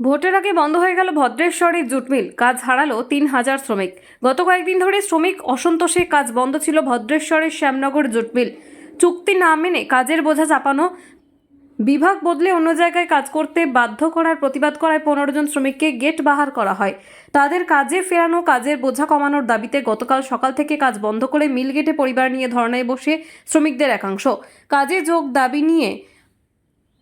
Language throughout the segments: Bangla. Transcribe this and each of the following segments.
ভোটের আগে বন্ধ হয়ে গেল ভদ্রেশ্বরের জুট মিল। কাজ হারালো তিন হাজার শ্রমিক। গত কয়েকদিন ধরে শ্রমিক অসন্তোষে কাজ বন্ধ ছিল ভদ্রেশ্বরের শ্যামনগর জুট মিল। চুক্তি না মেনে কাজের বোঝা চাপানো, বিভাগ বদলে অন্য জায়গায় কাজ করতে বাধ্য করার প্রতিবাদ করায় পনেরো জন শ্রমিককে গেট বাহার করা হয়। তাদের কাজে ফেরানো, কাজের বোঝা কমানোর দাবিতে গতকাল সকাল থেকে কাজ বন্ধ করে মিল গেটে পরিবার নিয়ে ধর্নায় বসে শ্রমিকদের একাংশ। কাজে যোগ দাবি নিয়ে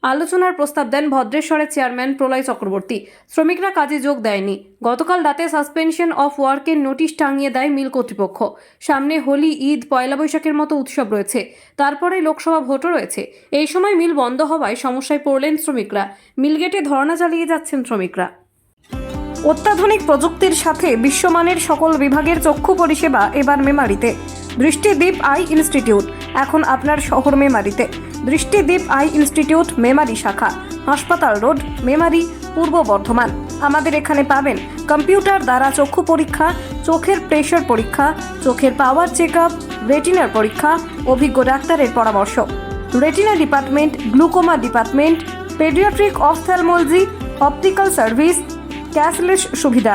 আলোচনার প্রস্তাব দেন ভদ্রেশ্বরের চেয়ারম্যান প্রলয় চক্রবর্তী। শ্রমিকরা কাজে যোগ দেয়নি। গতকাল রাতে সাসপেনশন অফ ওয়ার্কের নোটিশ টাঙিয়ে দেয় মিল কর্তৃপক্ষ। সামনে হোলি, ঈদ, পয়লা বৈশাখের মতো উৎসব রয়েছে। তারপরে লোকসভা ভোটও রয়েছে। এই সময় মিল বন্ধ হওয়ায় সমস্যায় পড়লেন শ্রমিকরা। মিল গেটে ধর্ণা চালিয়ে যাচ্ছেন শ্রমিকরা। অত্যাধুনিক প্রযুক্তির সাথে বিশ্বমানের সকল বিভাগের চক্ষু পরিষেবা এবার মেমারিতে। Drishtidweep eye institute. এখন আপনার শহর মেমারিতে। দৃষ্টিদ্বীপ আই ইনস্টিটিউট, মেমারি শাখা। হাসপাতাল রোড, মেমারি, পূর্ব বর্ধমান। আমাদের এখানে পাবেন কম্পিউটার দ্বারা চক্ষু পরীক্ষা, চোখের প্রেশার পরীক্ষা, চোখের পাওয়ার চেক আপ রেটিনার পরীক্ষা, অভিজ্ঞ ডাক্তারের পরামর্শ। Retina department, glaucoma department, paediatric ophthalmology, optical service, cashless সুবিধা।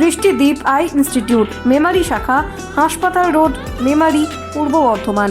দৃষ্টিদ্বীপ আই ইনস্টিটিউট মেমারি শাখা হাসপাতাল রোড মেমারি পূর্ব বর্ধমান।